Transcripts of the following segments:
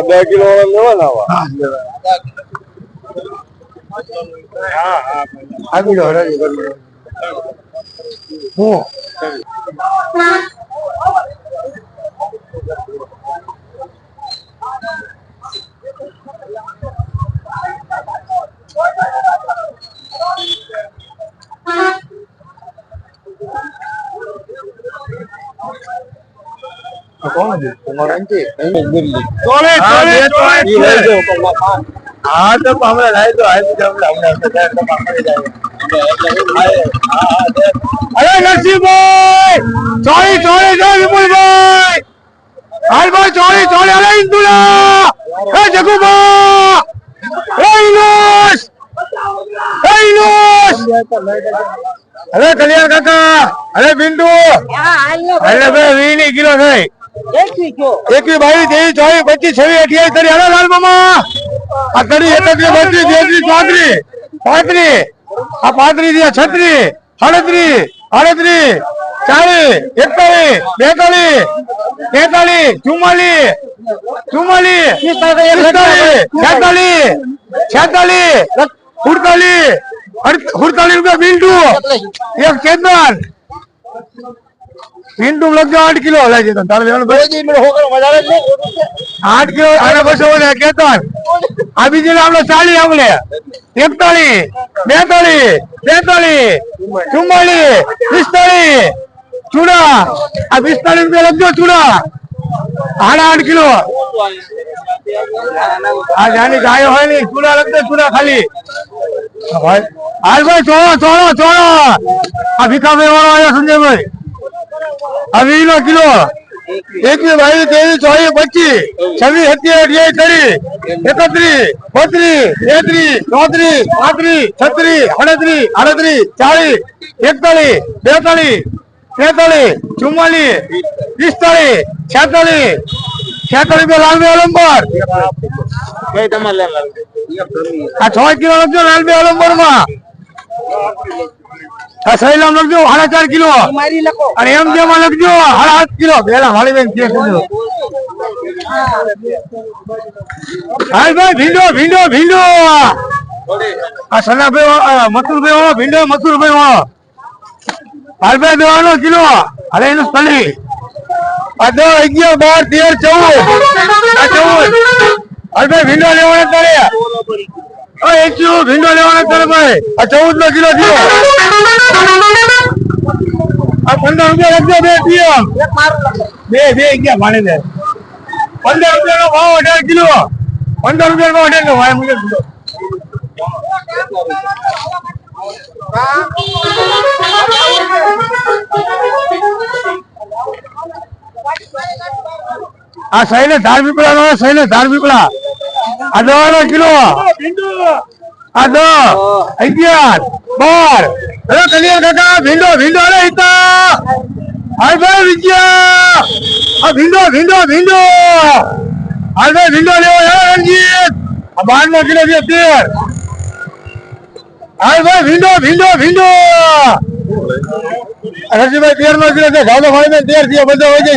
આ બે કિલો લેવાના આવા આગળ હરાજી કરવાનું હું આ કોણ. હા તો હમણાં લાવી દો અરે નરસિંહભાઈ ચોરી ચોરી જો વિપુલભાઈ હાલ ભાઈ ચોરી ચોરી અરે ઇન્દુલા હે જગુબા હે ઇનુસ હે અરે કલ્યાણ કાકા અરે બિંદુ અરે ભાઈ વી ની કિલો થઈ એકવી બાવીસ ત્રેવીસ ચોવીસ પચીસ, છવ્વીસ, અઠ્યાવીસ, તરી હાલો લાલ મામા. આ તરી એકત્રીસ બત્રીસ તેત્રીસ ચોત્રીસ, પાંત્રીસ. આ પાંત્રીસ થયા છત્રીસ, સાડત્રીસ, આડત્રીસ, ચાલીસ, એકતાલીસ, બેતાલીસ તેતાલીસ ચુમ્માલીસ ચુમ્માલીસ છેતાલીસ છેતાલીસ, સુડતાલીસ સુડતાલીસ રૂપિયા બિંદુ એક ચેતન. બિંદુ લગજો આઠ કિલો લાગી છે તારે લેવાનું આઠ કિલો અને બસો ઓલે આ બીજી આપણે ચાલી આવડે એકતાલીસ બેતાલીસ તેતાલીસ ચુમ્માલીસ પિસ્તાલીસ ચૂડા. આ પિસ્તાલીસ રૂપિયા લખજો ચૂડા. આડા આઠ કિલો. આ જાની ગાયો હોય ને ચૂડા લખજો ચૂડા ખાલી. હાલ ભાઈ ચોળો ચોળો ચોળો. આ ભીખાભાઈ વાળો આવ્યો સંજયભાઈ. આ વીસ નો કિલો એકવીસ બાવીસ, ત્રેવીસ, ચોવીસ, પચીસ, છવ્વીસ, સત્યાવીસ, અઠ્યાવીસ ત્રીસ એકત્રીસ, બત્રીસ, તેત્રીસ, ચોત્રીસ, પાંત્રીસ, છત્રીસ અડત્રીસ અડત્રીસ ચાલીસ, એકતાલીસ, બેતાલીસ તેતાલીસ ચુમ્માલીસ, પિસ્તાલીસ, છેતાલીસ છેતાલીસ રૂપિયા લાલબે અલંબર. આ છ કિલો લખજો લાલબે અલંબરમાં સૈલામ લખજો સાડા ચાર કિલો અને એમ જેમ લખજો સાડા આઠ કિલો પેલા વાળી બેન હાલ ભાઈ ભીંડો ભીંડો ભીંડો. આ સનાભાઈ મથુરભાઈ વાળો ભીંડો મથુરભાઈ વાળો હાલભાઈ દેવાનો કિલો. હાલે એનું સ્થળી આ દસ અગિયાર બાર તેર ચૌદ. આ ચૌદ. હાલભાઈ ભીંડો લેવાના તારે. એક્યુ ભીંડો લેવાનો તારે ભાઈ. આ ચૌદ નો કિલો થયો આ પંદર રૂપિયા લખજો બે પીઓ બે બે ગયા ભાણે દે પંદર રૂપિયા નો ભાવ અઢાર કિલો. પંદર રૂપિયા નો અઢાર નો ભાઈ, મુજબ કિલો. આ સહીને ધાર પીપળા નો સહીને ધાર પીપળા. દવા કિલો. આ દો અગિયાર બાર. અરે કલિયા કાકા ભીંડો ભીંડો અરે હિતા હાલ ભાઈ વિજયા આ ભીંડો ભીંડો ભીંડો. હાલ ભાઈ ભીંડો લેવો હે રણજીત. આ બાર નો કિલો છે તેર. હાલ ભાઈ ભીંડો ભીંડો ભીંડો. રજીભાઈ તેર નો કિલો છે ગાલો ભાઈ તેર થયા બધા હોય છે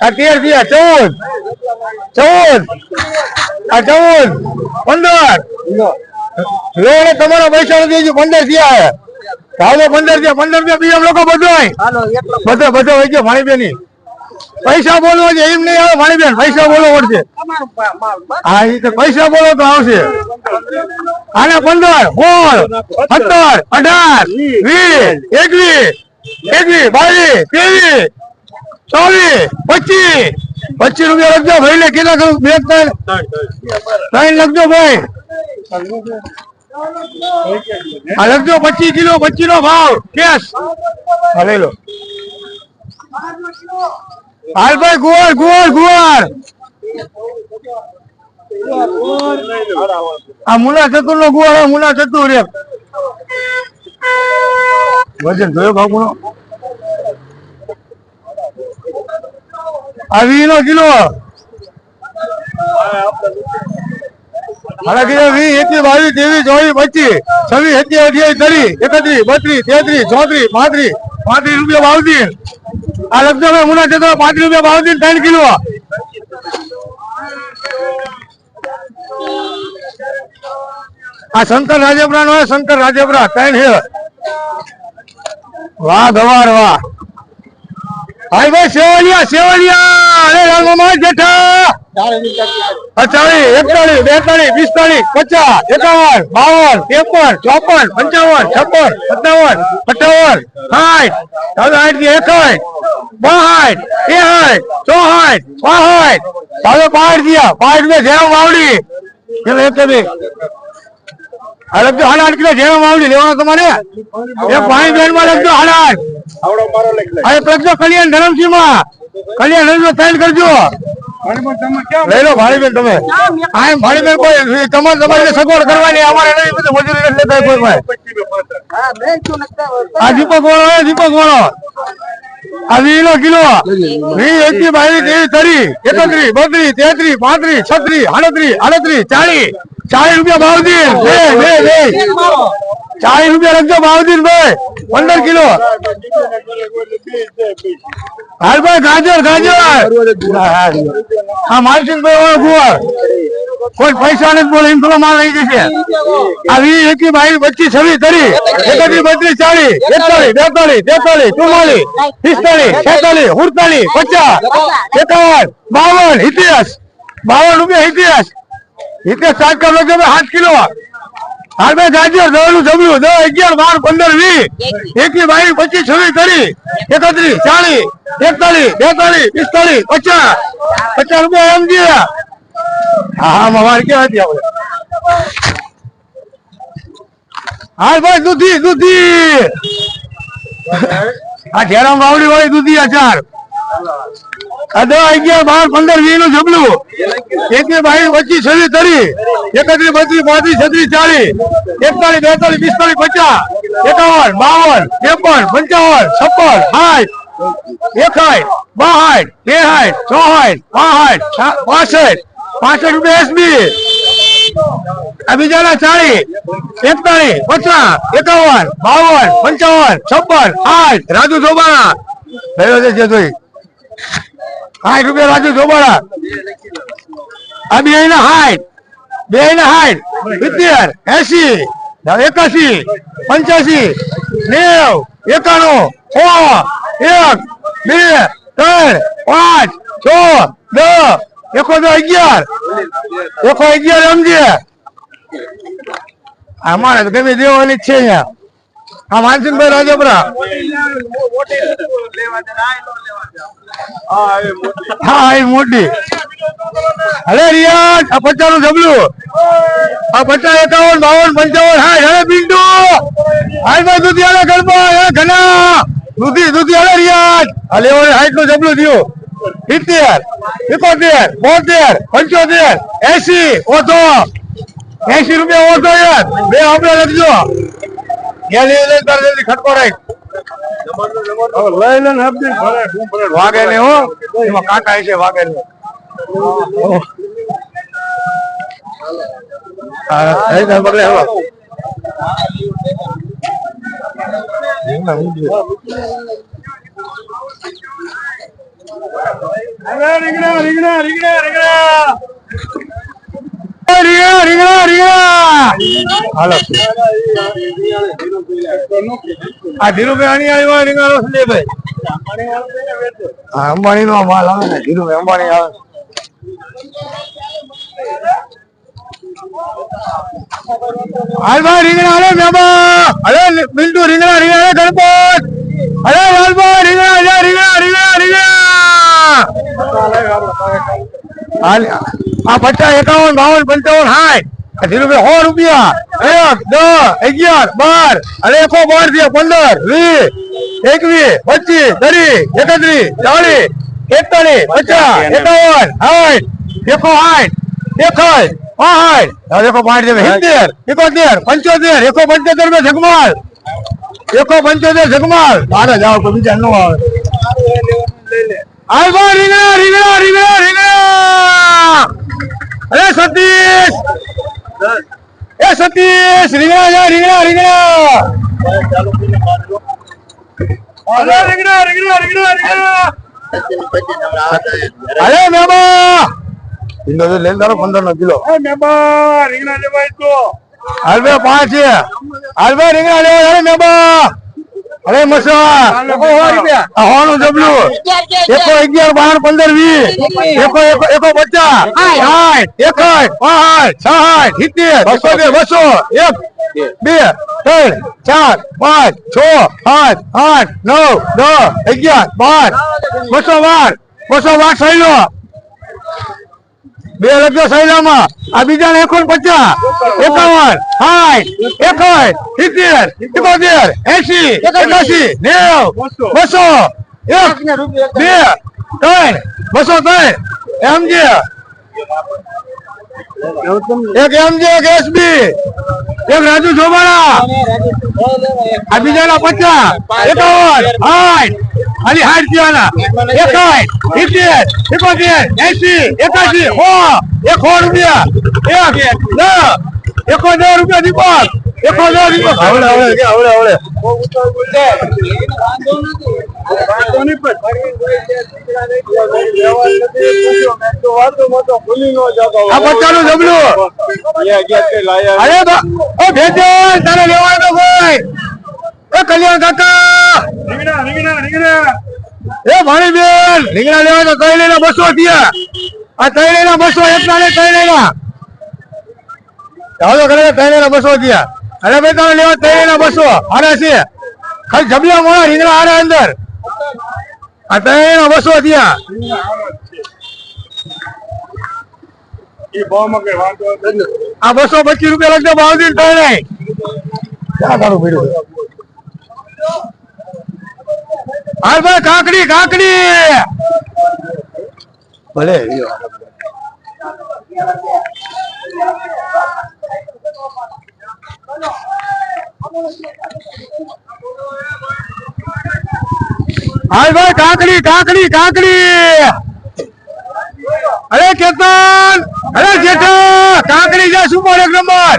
આ તેર થયા ચૌદ. ચૌદ. આ ચૌદ. પંદર. લોને તમારા પૈસા નથી પંદર થયા ભાવો પંદર થયા પંદર રૂપિયા બીજા લોકો બધો બધો બધો હોય છે ભાણીબેન પૈસા બોલવો છે એમ નહીં આવે ભાણીબેન પૈસા બોલવો પડશે. હા એ તો પૈસા બોલો તો આવશે. આને પંદર સોળ સત્તર અઢાર વીસ એકવીસ એકવીસ બાવીસ ત્રેવીસ ચોવીસ, પચીસ પચીસ રૂપિયા લખજો ભાઈ ને કેટલા કરું, બે, ત્રણ. ત્રણ લખજો ભાઈ. આ લખજો પચીસ કિલો, પચીસ નો ભાવ, કેશ. હા, લઈ લો. હાલ ભાઈ, ગુવાર ગુવાર ગુવાર. આ મુલા ચતુર નો ગુવાર મુલા ચતુર વજન જોયો ભાવ નો આ વીનો કિલો. મારા કિલો વી એકવીસ બાવીસ, ત્રેવીસ, ચોવીસ, પચીસ, છવ્વીસ, સત્યાવીસ, અઠ્યાવીસ, ત્રીસ, એકત્રીસ, બત્રીસ, તેત્રીસ, ચોત્રીસ, પાંત્રીસ પાંત્રીસ રૂપિયા બાવતીન આ લગ્ન મુના જતો પાંત્રીસ રૂપિયા બાવતીન ત્રણ કિલો. આ શંકર રાજેપરા નો શંકર રાજેપરા, ત્રણ હે વાહ ધવાર વાહ. હાય ભાઈ સેવલિયા સેવલિયા અરે રામા જેઠા અચાળી એકતાળી, બેતાળી પિસ્તાળીસ પચાસ, એકાવન, બાવન, ત્રેપન, ચોપન, પંચાવન, છપ્પન, સત્તાવન, અઠાવન, સાઠ સાઠથી એકાઠ બાઠ ત્રેસઠ ચોહાઠ પાસઠ સાડો પાઠ થયા પાઠ મેં જેમ વાવડી. એક અરે તો હાડા કિલો જેમ વાવડી લેવાનો તમારે? એ પાણી બેનમાં લખજો હાડા અરે લખજો કલ્યાણ ધરમસિંહમાં કલ્યાણ ધરમસિંહ સાઈન કરજો. લઈ લો તમે. આ એમ કોઈ તમારે તમારે સગવડ કરવાની અમારે નહીં બધું મજૂરી નથી લેતા કોઈ ભાઈ. આ દીપક વાળો દીપક વાળો. આ વીલો કિલો. વી એકથી બાવીસ ત્રેવીસ તરી એકત્રીસ બત્રીસ તેત્રીસ પાંત્રીસ છત્રીસ આડત્રીસ આડત્રીસ ચાલીસ ચાલીસ રૂપિયા ભાવદીન બે બે બે. ચાલીસ રૂપિયા રખજો ભાવદીન ભાઈ પંદર કિલો. હાલ ભાઈ ગાજર ગાજર. હા માલસિંહ ભાઈ ગુવાર. કોઈ પૈસા નથી બોલે એમ થોડો માલ લઈ જશે. આ વીસ એકી બાવીસ પચીસ છવ્વીસ તરી એકત્રીસ બત્રીસ ચાલીસ એકતાલીસ બેતાલીસ તેતાલીસ ચુમ્માલીસ પિસ્તાલીસ છેતાલીસ સુડતાલીસ પચાસ એકાવન બાવન ઇતિહાસ. બાવન રૂપિયા ઇતિહાસ. ઇતિહાસ સાત લખજો ભાઈ સાત કિલો પચીસ પચાસ. રૂપિયા એમ છે હા અમારે કેવા હતી આપણે ભાઈ, દૂધી દૂધી. આ ઠેરામ વાવડી હોય દૂધી આ આ દસ અગિયાર, બાર, પંદર, વીસનું જબલું. એકવીસ બીજાના ચાલીસ. એકતાલીસ, પચાસ, એકાવન, બાવન, પંચાવન, છપ્પન આઠ રાજુ ચોબાણા થયો છે સાઠ રૂપિયા રાજુ ચોબાણા આ બે ના બે ના સાઠ સિત્તેર, એસી, એકાસી, પંચ્યાસી, નેવ, એકાણું સો એક, બે, ત્રણ, પાંચ, છ, દસ એકો દસ અગિયાર. એકો અગિયાર સમજે અમારે તો ગમે દેવાની છે અહીંયા. આ માનસિંહભાઈ રાજપરા. હા એ મોટી. અરે રિયાજ આ પચાસનું જબલું. આ પચાસ એકાવન બાવન પંચાવન હા હે બિંદુ ભાઈ દૂધી આલે ગણપા હે ઘના દૂધી દૂધી આલે રિયાજ આ લેવાનું હાઈટનું જબલું થયું. સિત્તેર એકોતેર બોતેર પંચોતેર એસી ઓછો. એસી રૂપિયા ઓછો યાર. બે આપણે લખજો. ખટકો રાખ. લઈ લે ને આપી ભલે હું ભલે. વાગે ને હો. એમાં કાંટા છે વાગે ને રીંગણા રીંગણા રીંગણા રીંગણા. આ ધીરુભાઈ અણિયાળી વાળા નો લે ભાઈ? અંબાણી નો માલ આવે ને, ધીરુભાઈ અંબાણી આવે. હાલ ભાઈ અરે મેબા. અરે બિલ્ટુ અરે લાલભાઈ રીંગણા અરે રીંગણા રીંગણા રીંગણા. આ પચાસ એકાવન, બાવન, પંચાવન સાઠ ધીરુભાઈ સો રૂપિયા એક દસ અગિયાર બાર અને એકો બાર થયા પંદર વીસ એકવીસ પચીસ ત્રીસ એકત્રીસ ચાલીસ એકતાલીસ પચાસ એકાવન સાઠ એકો આઠ પાંઠ એકો સિત્તેર એકોતેર પંચોતેર એકો પંચોતેરમાં જગમાલ એકો પંચોતેર જગમાલ મારે જાવ તો બીજા નો આવે. રીંગણા રીંગણા રીંગણા રીંગણા. અરે સતીશ! એ સતીશ, રીંગણા જા, રીંગણા રીંગણા. રીંગણા રીંગણા રીંગણા રીંગણા. અરે મેમા કિલો તો લઈને તારો પંદર નો કિલો એ મેબા, રીંગણા લેવાય તો હાલ ભાઈ પાંચ હાલ ભાઈ રીંગણા લેવા અરે મેબા. અરે મસો હોનું જબલું. એકો અગિયાર બાર પંદર વીસ. એકો એકો એકો પચાસ. સાઠ એકસઠ પાંચ સાઠ સિત્તેર બસો બે બસો એક બે ત્રણ ચાર પાંચ છ સાત આઠ નવ દસ અગિયાર બાર. બસો બાર. બસો બાર સહેલો બે લગ્ન સહેલામાં. આ બીજા ને એકોણ પચાસ? એકાવન? સાઠ? એકાવન સિત્તેર? એકોતેર એસી એકાસી નેવ? બસો? એક? બે? ત્રણ? બસો ત્રણ? એમજે? એક એમજે, એક એસબી? એક રાજુ ચોબાળા આ બીજા ના પચાસ? એકાવન? આઠ ખાલી હાથ થયાના એકાઠ સિત્તેર એકોતેર એસી એકાસી સો એક રૂપિયા. એક દસ એકો દસ રૂપિયા દીપક. એકો દસ દીપક હવડે હવડે કે હવડે હવડે આ બચ્ચાનું જબલું. અરે બા ઓ ભેજે તારે લેવાનો ભાઈ એ કલ્યાણ કાકા! રીંગણા રીંગણા રીંગણા. એ ભાણી બેન! રીંગણા લેવા તો કઈ લેના બસો થયા. આ કઈ લેના બસો એકલા ને કઈ લેના ચાલો કરે કઈ લેના બસો થયા. અરે ભાઈ તમે લેવા કઈ લેના બસો. હારે છે. ખાલી જમ્યા મોડા રીંગણા હારે અંદર. આ કઈ લેના બસો થયા. આ બસો પચીસ રૂપિયા લગતા ભાવ દીને ત્રણે ક્યાં તારું પીડ્યું હાલ ભાઈ, કાકડી કાકડી! ભલે હાલ ભાઈ, કાકડી કાકડી કાકડી! અરે, કેતન! અરે, જેઠા! કાકડી, જા સુપર એક નંબર?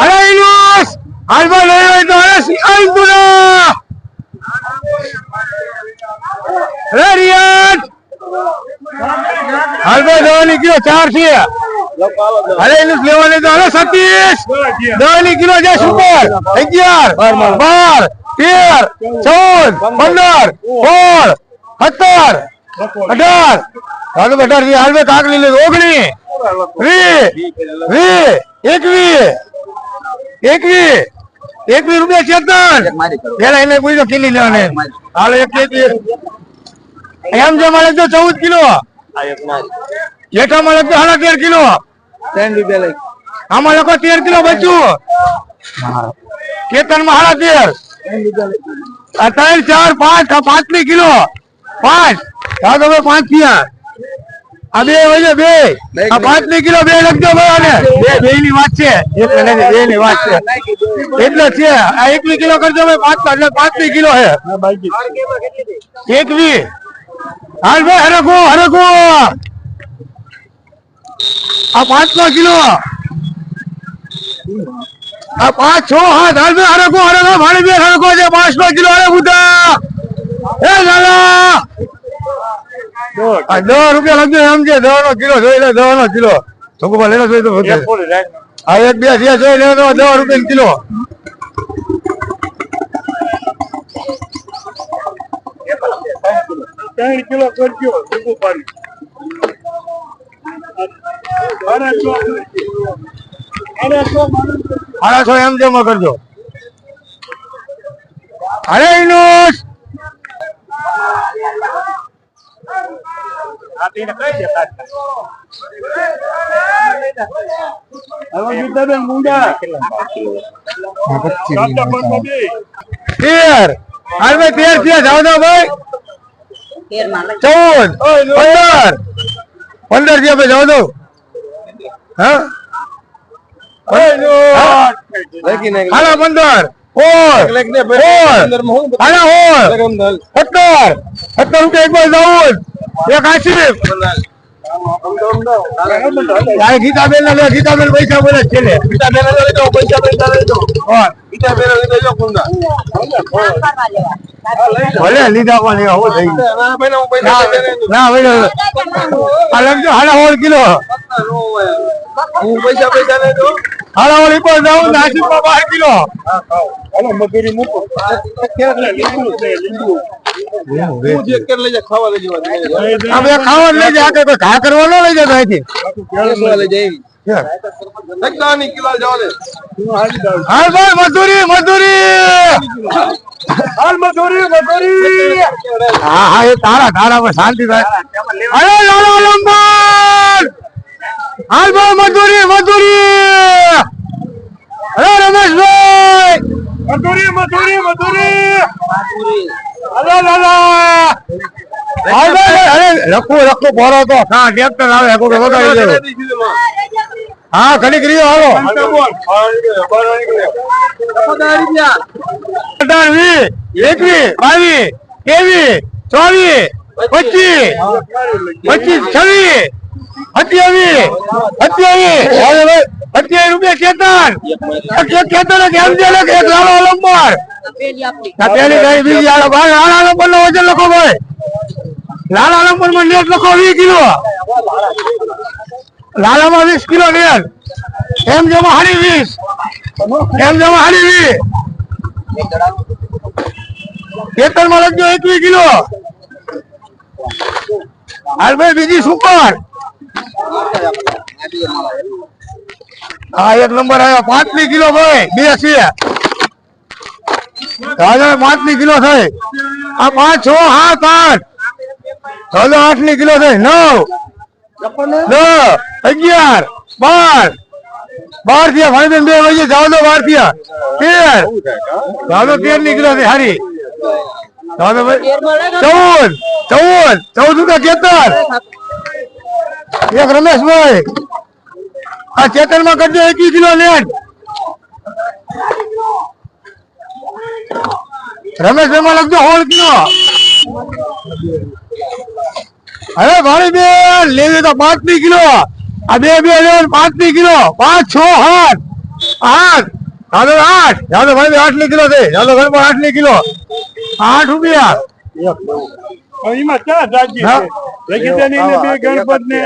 અરે ઇનુસ હાલમાં લઈ હોય તો અરે સિંહાઈ તુલા અરે રિયાદ હાલમાં દવાની કિલો ચાર છે અરે ઇનુસ લેવાની તો અરે સતીશ દવાની કિલો છે સુપર અગિયાર બાર તેર ચૌદ પંદર સોળ સત્તર અઢાર હાલો અઢારથી હાલ કાકડી લે ઓગણી વી વી એકવી એકવી એકવી રૂપિયા ચેતન. પેલા એને તો કિલી લેવાને. હાલો એક કેજી એમ જો મળે તો ચૌદ કિલો. જેઠા મળે તો સાડા તેર કિલો. આમાં લોકો તેર કિલો બચ્યું. કેતનમાં સાડા તેર. આ ત્રણ ચાર પાંચ પાંચ પાંચમી કિલો. પાંચ. હા તમે પાંચ થયા. આ બે વજે બે. આ પાંચની કિલો બે લખજો ભાઈ બે. બે ની વાત છે. એટલે નહીં બે ની વાત છે. એટલે છે આ એકવી કિલો કરજો ભાઈ પાંચ એટલે પાંચની કિલો છે. એકવી હાલ ભાઈ હરકો હરકો આ પાંચ નો કિલો. આ પાંચ છ હાથ. હાલ ભાઈ હરકો હરકો ભાડી બે હરકો છે પાંચ નો કિલો. હરે બુધા હે આ દસ રૂપિયા લખજો એમ છે દવા નો કિલો જોઈ લે દવા નો કિલો ચોખ્ખું લેવા તો. એક બે થયા જોઈ લે તો દસ રૂપિયા કિલો. ત્રણ કિલો કરજો તો સાડા છ એમ જમા કરજો. અરે ઇનુસ તેર. હાલ ભાઈ તેર થયા. જાવ દો ભાઈ. ચૌદ. પંદર. પંદર થયા ભાઈ જાવ દો હા? હાલા પંદર. ઓળ ઓળ હાલા સત્તર રૂપિયા એક બાર ચૌદ એક આશીફ આ ગીતાબેન ના લે ગીતાબેન પૈસા બોલે છે છેલ્લે. ભલે લીધા પણ હો થઈ ના ભાઈ હાડા કિલો હું પૈસા પૈસા નહીં દઉં હાલાવાળી પર જાઉં નાસિકમાં બાર કિલો. હાલો મજૂરી મૂકો. લીંબુ લીંબુ? આપણે ખાવા લઈ જાય કે કોઈ ઘા કરવા ન લઈ જતા અહીંથી. હાલ ભાઈ મજૂરી મજૂરી! હા હા એ તારા તારા પર શાંતિ થાય. અરે લાલો લંબન હાલ ભાઈ મજૂરી મજૂરી! અરે રમેશભાઈ! મજૂરી મજૂરી! મજૂરી. અરે લાલા હાલ ભાઈ અરે લખો લખો બોરો તો. હા ટ્રેક્ટર આવે હા હાલો. એકવીસ બાવીસ ચોવીસ પચીસ પચીસ છવી અત્યાવી સત્યાવીસ. હવે રૂપિયા કેતન કેતન એક એમ જેલ એક એક લંબર પેલી ગાડી બીજી ભાઈ લાલા નંબર નો લખો ભાઈ. લાલા નંબરમાં નેટ લખો વીસ કિલો. લાલામાં વીસ કિલો નેટ. એમ જમા હાડી વીસ. એમ જમા હાડી વીસ. કેતનમાં લખજો એકવીસ કિલો. હાલ ભાઈ, બીજી સુપર હા એક નંબર આવ્યો પાંચમી કિલો ભાઈ, બે ની કિલો થઈ. આ પાંચ, છ, સાત, આઠ. આઠની કિલો થઈ. નવ. દસ, અગિયાર, બાર. બાર થયા, ભાઈ બે વાગે જાવ બાર થયા. તેર. ચાલો તેરની કિલો થઈ, હારી. ભાઈ, ચૌદ. ચૌદ. ચૌદ રૂપિયા કેતર. એક રમેશભાઈ. આ ચેતનમાં કરજો એકવીસ કિલો નેટ રમેશભાઈ માં લખજો સોળ કિલો અરે ભાણી બેન લેવી તો પાંચની કિલો આ બે બે લેવન પાંચની કિલો પાંચ છ આઠ આઠ ચાલો આઠ ચાલો ભાઈ આઠની કિલો છે ચાલો ભાઈ આઠની કિલો આઠ રૂપિયા એમાં ક્યાં જાગી હા. છે લખી દે ને એને બે ગણપત ને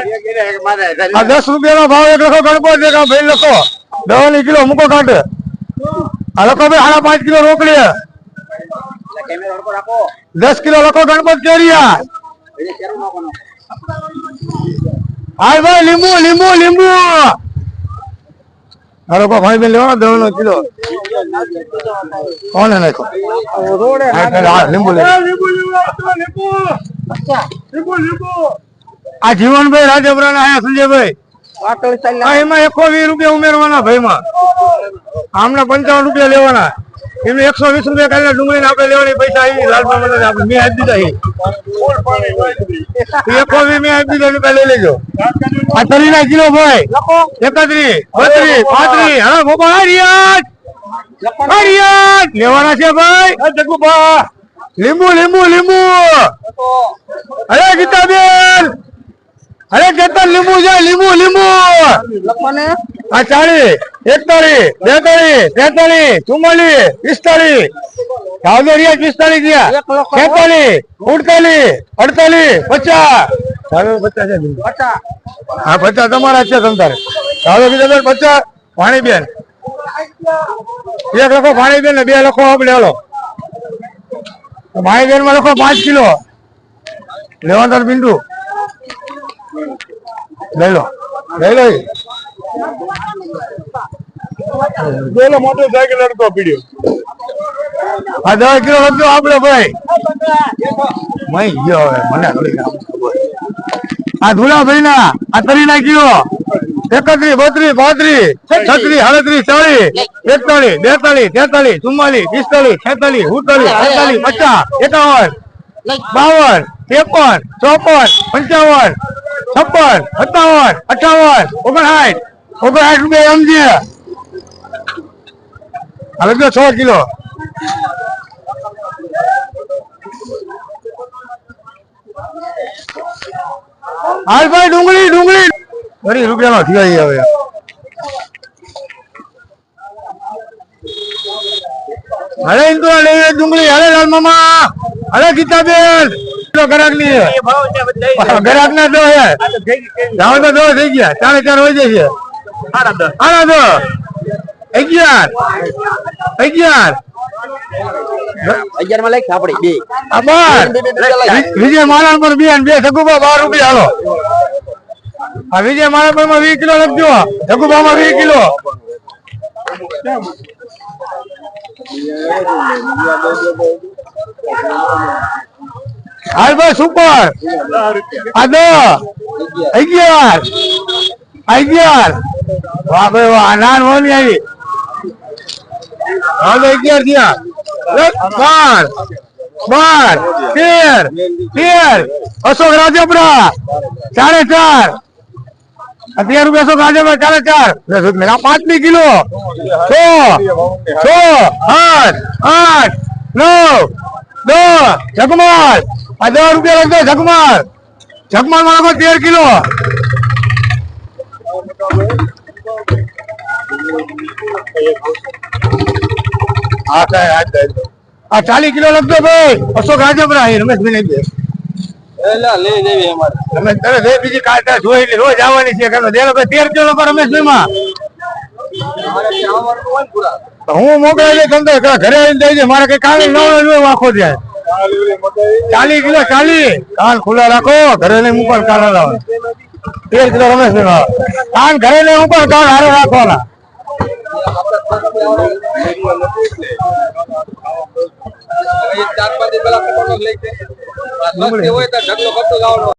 આ દસ રૂપિયા નો ભાવ એક લખો ગણપત એક ભાઈ લખો. દસની કિલો મૂકો કાઢે આ લખો ભાઈ સાડા પાંચ કિલો રોકડી દસ કિલો લખો ગણપત કેરિયા હાલ ભાઈ લીંબુ લીંબુ લીંબુ. આ લોકો ભાઈ બેન લેવાનો દસ નો કિલો કોને નાખો લીંબુ આ જીવનભાઈ રાજપુરા ના આયા સંજયભાઈ. એમાં એકો વીસ રૂપિયા ઉમેરવાના ભાઈમાં. આમને પંચાવન રૂપિયા લેવાના. એમને એકસો વીસ રૂપિયા કરીને ડુંગળી ને આપણે લેવાની પૈસા આવી લાલપા મેં આપી દીધા છે. ફૂલ પાણી વાળી. એકો વી મેં આપી દીધા, રૂપિયા લઈ લેજો. આ તરી ના કિલો ભાઈ. એકત્રીસ, બત્રીસ, પાંત્રીસ. હા આ રિયાજ લેવાના છે ભાઈ. જગુભા. લીંબુ લીંબુ લીંબુ. અરે ગીતાબેન. અરે કેતન લીંબુ છે લીંબુ લીંબુ. આ ચાલીસ એકતાલીસ બેતાલીસ તેતાલીસ ચુમ્માલીસ પિસ્તાલીસ ચાવદરિયા પિસ્તાલીસ ગયા છેતાલીસ ઉડતાલીસ અડતાલીસ પચાસ. પચાસ હા પચાસ તમારા છે બીજા પચાસ. પાણીબેન એક લખો પાણીબેન ને બે લખો આપણે હાલો. પાણીબેનમાં લખો પાંચ કિલો. લેવાદાર બિંદુ લઈ લો. લઈ લો. પેલો મોટો સાયકલ લડકો પીડ્યો? આ દસ કિલો લખજો આપડે ભાઈ. મય ગયો હવે મને થોડી. આ ધુલાભાઈ ના આ તરી ના કિલો એકત્રીસ બત્રીસ પાંત્રીસ છત્રીસ સાડત્રીસ ચાલીસ એકતાલીસ બેતાલીસ તેતાલીસ ચુમ્માલીસ પિસ્તાલીસ છેતાલીસ ઉડતાલીસ અડતાલીસ પચાસ એકાવન બાવન ત્રેપન ચોપન પંચાવન છપ્પન, સત્તાવન, અઠાવન, ઓગણસાઠ ઓગણસાઠ રૂપિયા એમ છે. હવે તો છ કિલો. હાલ ભાઈ, ડુંગળી ડુંગળી. ત્રીસ રૂપિયા નો થઈ હવે હરે ઇન્દુ હરે ડુંગળી. હરે લાલ મામા. હરે ગીતાબેન. ગરાકની ગરાક ના દો હે. જાવ તો દો થઈ ગયા. ચારે ચાર વજે છે આના દો અગિયાર. અગિયાર. અગિયારમાં બે. વિજય માલણ પર બે અને બે સગુબા બાર રૂપિયા હાલો. આ વિજય પરમાં વીસ કિલો લખજો. સગુબા માં વીસ કિલો. હાલ ભાઈ સુપર આ દો. અગિયાર. અગિયાર. વાહ ભાઈ વાહ, નાન હોની આવી. હવે અગિયાર થયા. બાર. બાર. તેર. તેર. અશોક રાજપરા ચારે ચાર. અત્યાર રૂપિયા અશોક રાજપરા ચારે ચાર. મેરા પાંચમી કિલો. છ. છ. આઠ આઠ. નવ. દસ. જગમાલ. આ દસ રૂપિયા લખજો જગમાલ જગમાલમાં લખો તેર કિલો આ કઈ આ કઈ આ ચાલીસ કિલો લખજો ભાઈ અશોક રાજપરા એ રમેશભાઈ ને લઈ જઈએ અમારે રમેશ તરત એ બીજી કાઢતા જોઈ એટલે રોજ આવવાની છે કારણ કે ભાઈ તેર કિલો પર રમેશભાઈ માં હું મોકલાઈ દે તમને ઘરે આવીને દઈ દે મારે કઈ કાલે નવ ન આખો જાય ચાલીસ કિલો. ચાલી કાન ખુલ્લા રાખો ઘરે નહીં મૂકો કાલ લાવો તેર કિલો રમેશભાઈ માં કાન ઘરે નહીં ઉપર કાન હારે રાખવાના. ચાર પાંચ પેલા લઈ હોય તો ઢગલો કરતો જવાનો